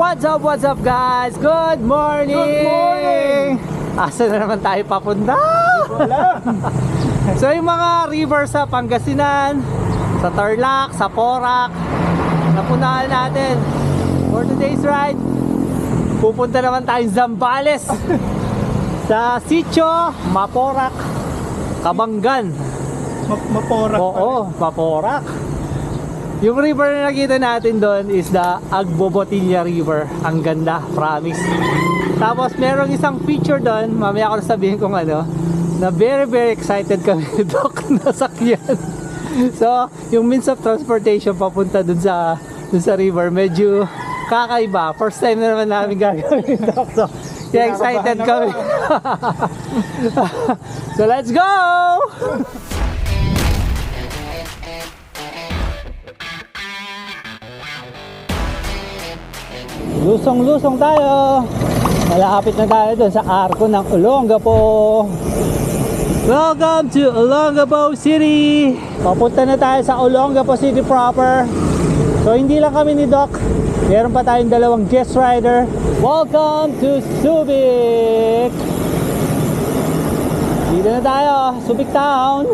What's up, what's up guys? Good morning! Good morning! Asa na naman tayo papunta? So yung mga river sa Pangasinan, sa Tarlac, sa Porac, napunahan natin. For today's ride, pupunta naman tayo Zambales. sa Sitio, Maporac, Kabanggan. Ma- maporak pa Oo, Maporac. Yung river na nakita natin doon is the Agbobotilla River. Ang ganda, promise. Tapos merong isang feature doon, mamaya ko na sabihin kung ano, na very very excited kami ni Doc na sakyan. So, yung means of transportation papunta dun sa dun sa river, medyo kakaiba. First time na naman namin gagawin Doc. So, kaya excited kami. so, let's go! Lusong-lusong tayo. Malapit na tayo doon sa arko ng Olongapo. Welcome to Olongapo City. Papunta na tayo sa Olongapo City proper. So hindi lang kami ni Doc. Meron pa tayong dalawang guest rider. Welcome to Subic. Dito na tayo, Subic Town.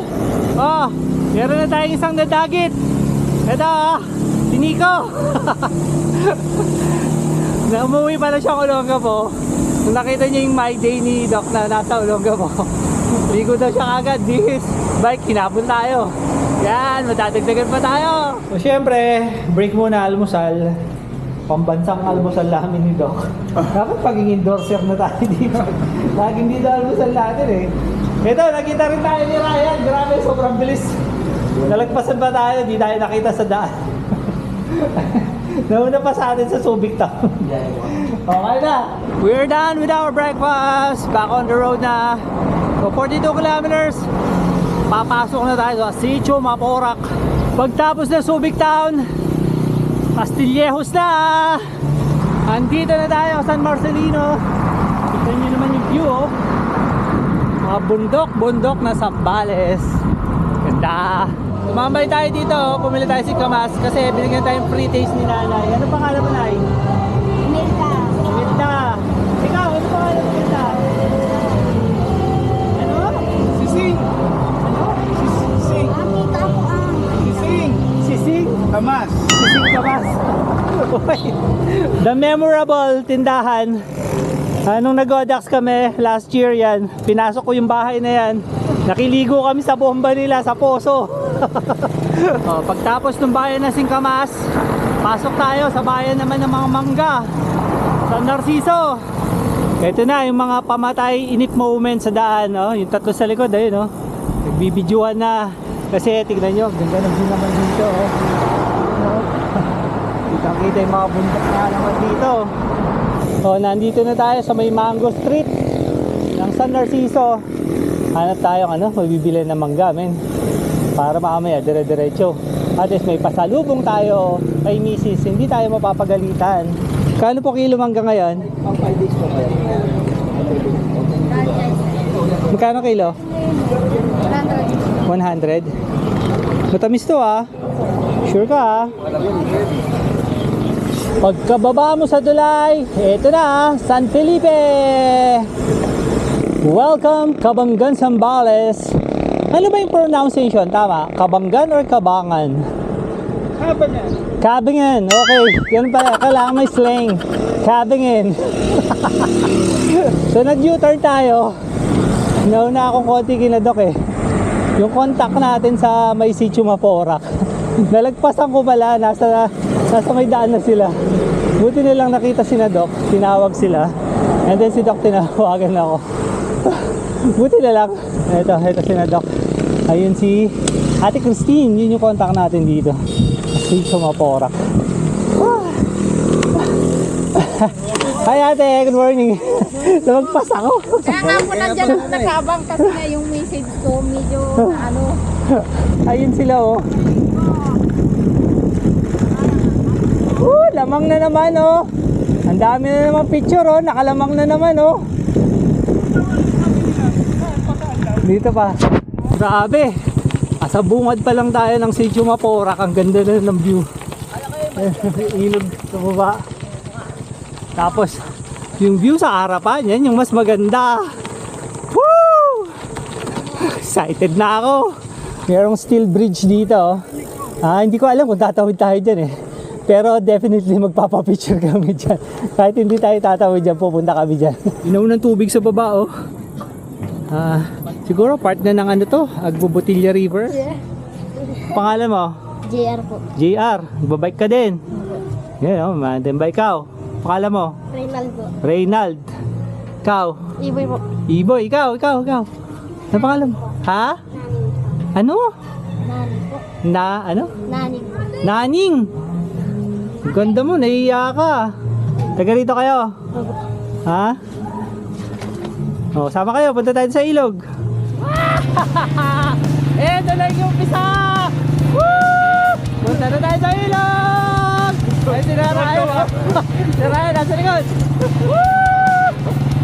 Oh, meron na tayong isang nadagit. Ito, ah, si Nico. na umuwi pala siya Olongapo. Nung nakita niya yung my day ni Doc na nasa Olongapo. Ligo daw siya agad. This bike, kinapon tayo. Yan, matadagdagan pa tayo. So syempre, break muna almusal. Pambansang almusal namin ni Doc. Dapat paging endorser na tayo dito. Laging dito almusal natin eh. Ito, nakita rin tayo ni Ryan. Grabe, sobrang bilis. Nalagpasan pa tayo, di tayo nakita sa daan. Nauna pa sa atin sa Subic Town. okay na. We're done with our breakfast. Back on the road na. So 42 kilometers. Papasok na tayo sa Sitio Maporac. Pagtapos ng Subic Town, Castillejos na. Andito na tayo San Marcelino. Tignan nyo naman yung view oh. Mga bundok, bundok na Sambales. Ganda. Tumambay tayo dito, oh. pumili tayo si Kamas kasi binigyan tayong free taste ni nanay. Ano pangalan mo, Nay? Imelda. Imelda. Ikaw, ano pangalan mo, Imelda? Ano? Sising. Ano? Sising. Nakita ko ang Sising. Sisig? Kamas. Sisig Kamas. The memorable tindahan. Anong nag-odax kami last year yan, pinasok ko yung bahay na yan. Nakiligo kami sa bomba nila sa poso. oh, pagtapos ng bayan na Singkamas, pasok tayo sa bayan naman ng mga mangga. Sa Narciso. Ito na yung mga pamatay inip moment sa daan, no? Yung tatlo sa likod, ayun, no? Nagbibidyohan na. Kasi tignan nyo, ganda ng view naman dito, oh. No? Kitang-kita yung mga bundok na naman dito. O, nandito na tayo sa may Mango Street ng San Narciso. Hanap tayo ng ano, mabibili ng mangga, men. Para mamaya, dire-diretso. At least may pasalubong tayo kay misis. Hindi tayo mapapagalitan. Kano po kilo mangga ngayon? Pang 5 days po kayo. Magkano kilo? 100. 100? Matamis to ah. Sure ka ah. Pagkababa mo sa Dulay, eto na San Felipe! Welcome, Kabanggan, Zambales. Ano ba yung pronunciation? Tama? Kabanggan or Kabangan? Haba niya. Kabingen, okay. Yan pala, kailangan may slang. Kabingen. so nag-U-turn tayo. Nauna akong konti kinadok eh. Yung contact natin sa may sitio Maporac. Nalagpasan ko pala, nasa, nasa may daan na sila. Buti nilang nakita si na Doc, tinawag sila. And then si Doc tinawagan ako. Buti na lang. Ito, ito si na Doc. Ayun si Ate Christine, yun yung contact natin dito. Sitio Maporac. Hi ate, good morning. Lumagpas ako. Kaya nga po nandiyan ako nakabang kasi nga yung message ko medyo na ano. Ayun sila oh. Uh, lamang na naman oh. Ang dami na naman picture oh. Nakalamang na naman oh. Dito pa. Grabe. Asa bungad pa lang tayo ng Sitio Maporac. Ang ganda na ng view. Ilog sa baba. Tapos, yung view sa harapan, yan yung mas maganda. Woo! Excited na ako. Merong steel bridge dito. Ah, hindi ko alam kung tatawid tayo dyan eh. Pero definitely magpapapicture kami dyan. Kahit hindi tayo tatawid dyan, pupunta kami dyan. Inaw ng tubig sa baba oh. Ah, siguro part na ng ano to, Agbobotilya River. Pangalan mo? JR po. JR, nagbabike ka din. Yan oh, mountain bike ka. Pangalan mo? Reynald po. Reynald. Ikaw? Iboy po. Iboy, ikaw, ikaw, ikaw. Ano pangalan mo? Ha? Ano? Nani po. Na, ano? Naning! Ang Ganda mo, nahiya ka. Taga rito kayo? Ha? Oh, sama kayo, punta tayo sa ilog. Eto na yung umpisa! Woo! Punta na tayo sa ilog! Ay, si Ryan, oh. Si Ryan, nasa likod. Woo!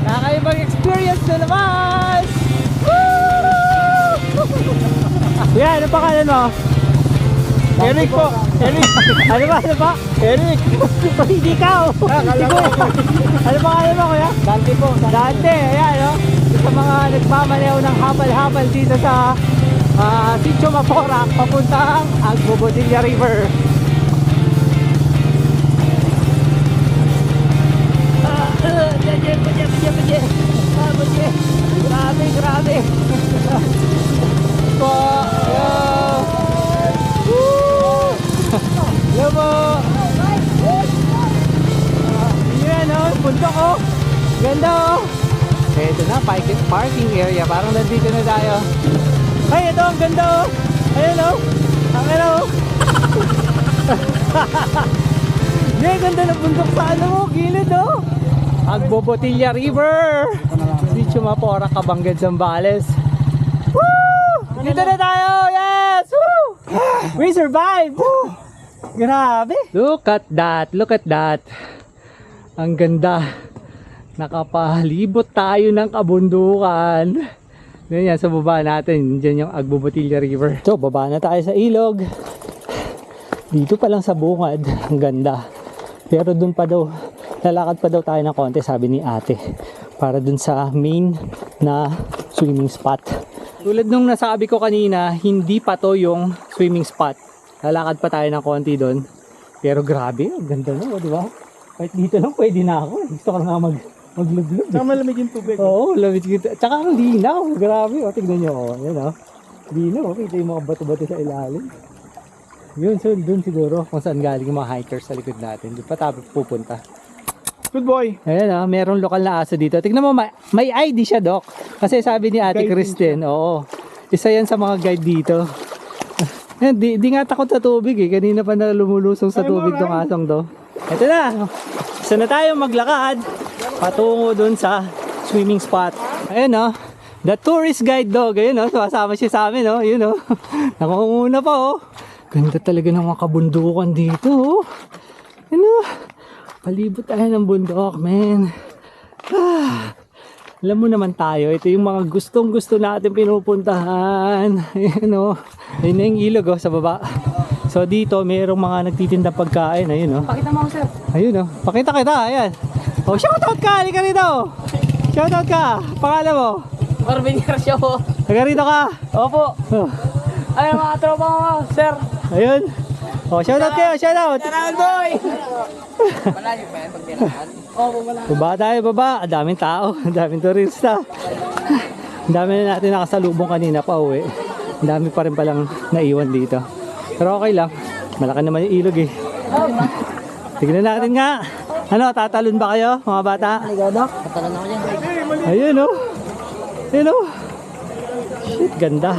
Nakakaibang experience na naman! Woo! Yan, ano pangalan mo? Eric po. Eric. ano ba? Ano ba? Eric. Hindi ikaw. ano ba ano mo kuya? Dante po. Dante. Ayan no? Sa mga nagmamaneho ng habal-habal dito sa uh, Sitio Maporac papuntang Agbobodilla River. Ah, uh. Ah. Grabe, grabe. po. Yo. Woo! Hello po. Ah, Yan oh, bundok oh. Ganda oh. Ito na, parking, parking area. Parang nandito na tayo. Ay, ito ang ganda oh. Ayan oh. Ang ano oh. Yan, ganda ng bundok sa ano oh. Gilid oh. Agbobotilya River. Dito Mapora, Kabanggan, Zambales. Woo! Dito na tayo! Yes! Woo! We survived! Woo! Grabe! Look at that! Look at that! Ang ganda! Nakapalibot tayo ng kabundukan. Ganyan sa baba natin. Diyan yung Agbobotilya River. So, baba na tayo sa ilog. Dito pa lang sa bungad. Ang ganda. Pero dun pa daw, lalakad pa daw tayo ng konti, sabi ni ate. Para dun sa main na swimming spot. Tulad nung nasabi ko kanina, hindi pa to yung swimming spot. Lalakad pa tayo ng konti doon. Pero grabe, ang ganda na, di ba? Kahit dito lang pwede na ako. Gusto ko na mag, maglublog. Saka malamig yung tubig. Oo, lamig kita. Tsaka ang linaw. Grabe, o. Tignan nyo, o. Yan, o. Linaw, o. Kita yung mga bato-bato sa ilalim. Yun, so dun siguro kung saan galing yung mga hikers sa likod natin. Doon pa tayo pupunta. Good boy. Ayan ah, merong lokal na aso dito. Tignan mo, may, may ID siya, Doc. Kasi sabi ni Ate Kristen, oo. Isa yan sa mga guide dito. Ayan, di, di nga takot sa tubig eh. Kanina pa na lumulusong sa tubig tong asong to. Ito na. Isa na tayo maglakad patungo dun sa swimming spot. Ayan oh. The tourist guide dog. Ayun oh. Sumasama siya sa amin oh. Yun oh. Nakunguna pa oh. Ganda talaga ng mga kabundukan dito oh. Ano? Palibot tayo ng bundok, man. Ah, alam mo naman tayo, ito yung mga gustong gusto natin pinupuntahan. Ayan o. Ayun na yung ilog oh, sa baba. So dito, mayroong mga nagtitinda pagkain. Ayun o. Pakita mo ako, sir. Ayun o. Pakita kita, ayan. Oh, shoutout ka! Halika rito! Shoutout ka! Pangalan mo? Marvin Garcia po. Taga rito ka! Opo. Oh, Ay, mga tropa ko, sir. ayun. Oh, shoutout kayo, shoutout! Tarahan, boy! Malayo pa yan pag tirahan? Opo, malayo. Baba tayo, baba. Ang daming tao. Ang daming turista. Ang dami na natin nakasalubong kanina pa uwi. Ang dami pa rin palang naiwan dito. Pero okay lang. Malaki naman yung ilog eh. Tignan natin nga. Ano, tatalon ba kayo, mga bata? Ikaw, Doc? Patalan ako dyan. Ayun oh. Ayun oh. Shit, ganda.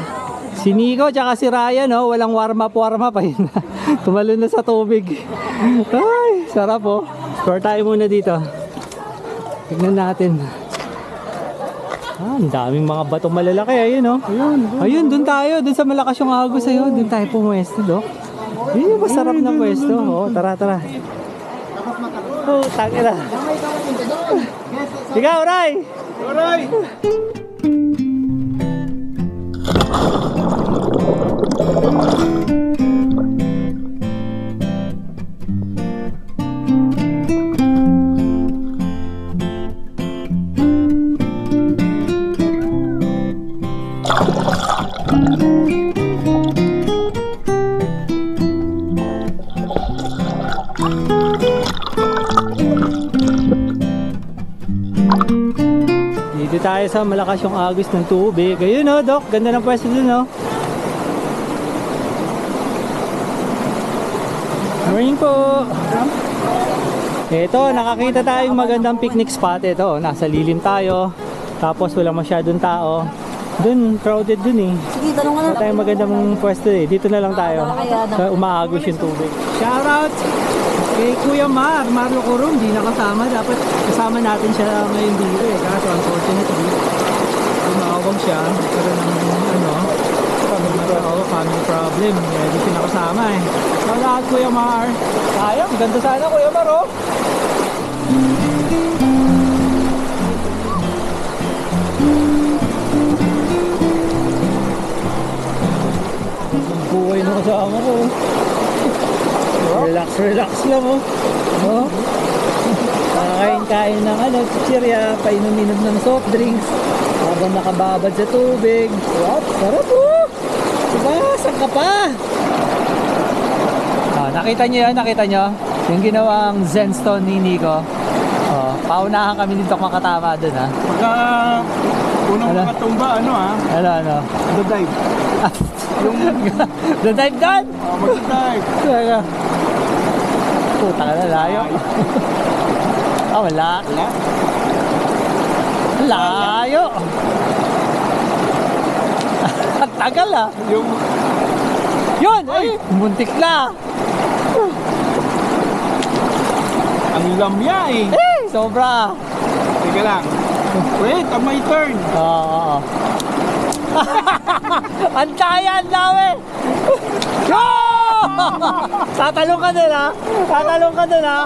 Si Nico tsaka si Ryan oh, walang warm up warm up ayun na. Tumalon na sa tubig. Ay, sarap oh. Score tayo muna dito. Tignan natin. Ah, ang daming mga bato malalaki ayun oh. Ayun, ayun doon tayo, doon sa malakas yung agos ayun, doon tayo pumuesto do. Yun yung masarap na pwesto. Oh, tara tara. Oh, tangina. Ikaw, Ray! Alright. tayo sa malakas yung agos ng tubig. Ayun oh, Doc. Ganda ng pwesto dun oh. Morning po. Ito, nakakita tayong magandang picnic spot ito. Nasa lilim tayo. Tapos wala masyadong tao. Dun, crowded dun eh. Sige, tanong ka na Wala tayong magandang pwesto eh. Dito na lang tayo. Sa umaagos yung tubig. Shoutout kay Kuya Mar, Marlo Corum, di nakasama. Dapat kasama natin siya ngayon dito eh. Kaso unfortunately, tumawag siya. Nagkaroon ng ano, family, family problem. Kaya di siya nakasama eh. Shoutout Kuya Mar. Sayang, ganda sana Kuya Mar oh. Buhay ng kasama ko. Relax, relax lang oh. Oh. Kakain-kain ng ano, chichirya, painom-inom ng soft drinks, habang nakababad sa tubig. What? Sarap oh! Diba? Saan ka pa? Ah, nakita niyo yan? Nakita niyo? Yung ginawang Zenstone ni Nico. Oh, paunahan kami dito makatama dun ha. Pagka unang Ano? mga tumba, ano ha? Ano, ano? The dive. Yung The dive down! uh, mag-dive. Talaga. Puta ka na, layo. ah, wala. Wala. Layo. Ang tagal ah. Yung Yun! Ay, muntik na. ang lamya eh. Eh, sobra. Teka lang. Wait, ang my turn. Oo, oo, oo. Ang kaya, ang dami. Yo! Tatalong ka dun ha. Tatalong ka dun ha.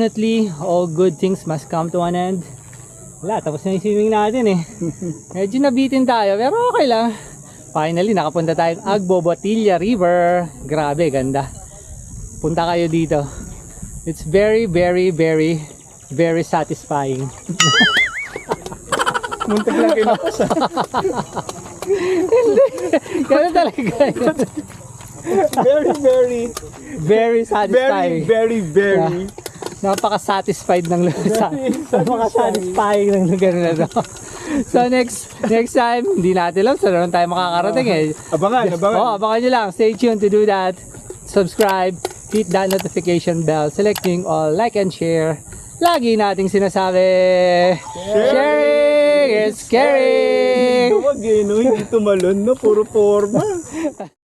Unfortunately, all good things must come to an end. Wala, tapos na yung swimming natin eh. Medyo nabitin tayo, pero okay lang. Finally, nakapunta tayong Agbobotilla River. Grabe, ganda. Punta kayo dito. It's very, very, very, very satisfying. Muntik lang kinapos ah. Ganun talaga. Very, very, Very very, satisfying. very, very. Napaka-satisfied ng lugar. Napaka-satisfying ng lugar na to. So next next time, hindi natin alam saan naman tayo makakarating eh. Abangan, abangan. Oh, abangan nyo lang. Stay tuned to do that. Subscribe, hit that notification bell, selecting all, like and share. Lagi nating sinasabi, sharing is caring. Huwag eh, no? Hindi tumalon, no? Puro forma.